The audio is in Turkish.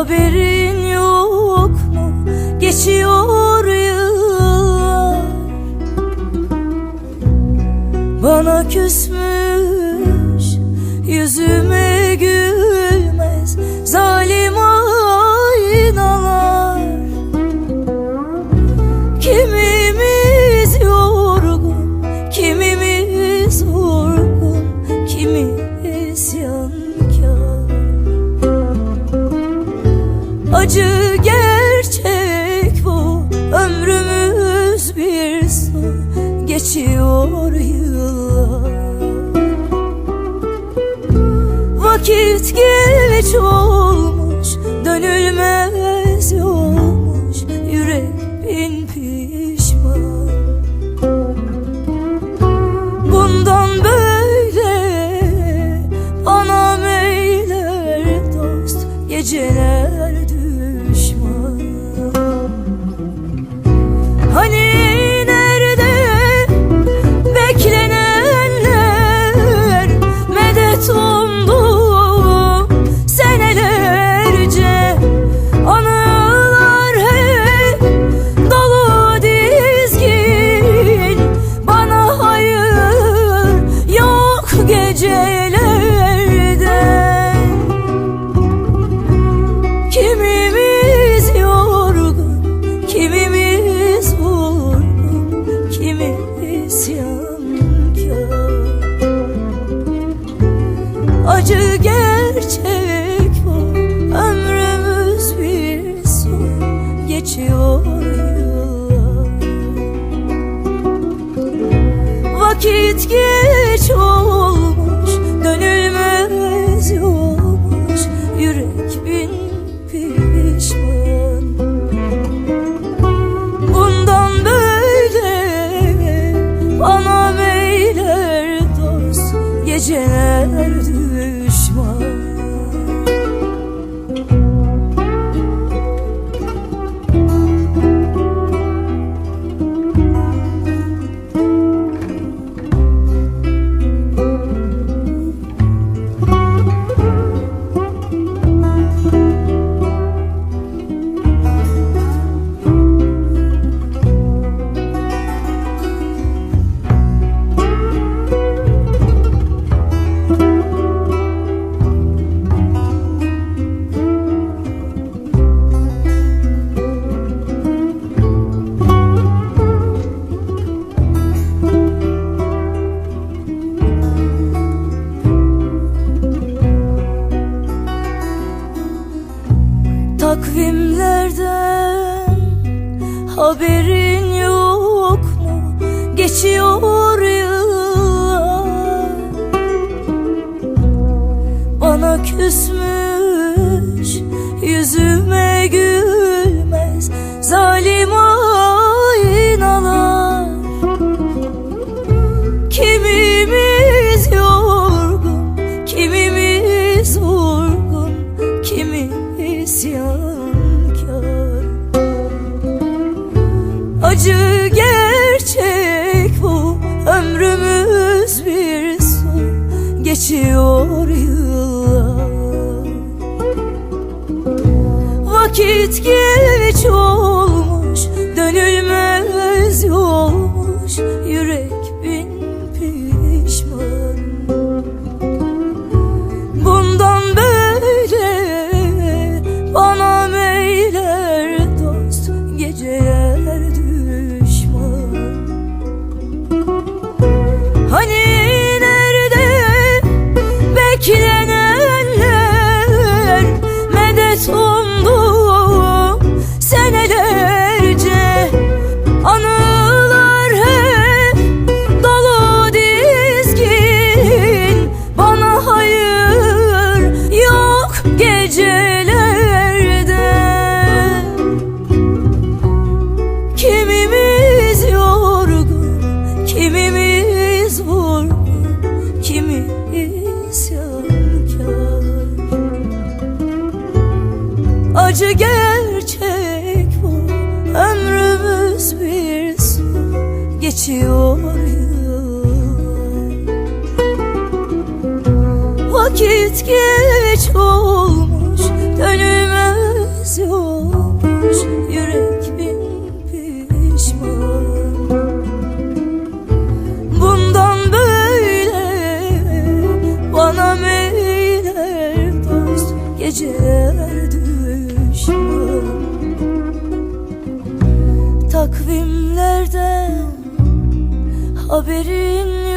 haberin yok Acı gerçek bu, ömrümüz bir su Geçiyor yıllar. Vakit geç olmuş, dönülmez yolmuş Yürek bin pişman. Bundan böyle bana meyler dost Geceler Geçiyor yıllar. Vakit geç olmuş, dönülmez yolmuş Yürek bin pişman. Bundan böyle bana meyler dost Geceler Takvimlerden haberin yok mu? Geçiyor yıllar Bana küsmüş yüzüme gülmez Zalim Geçiyor yıllar. Vakit geç Geçiyor Vakit geç Haberin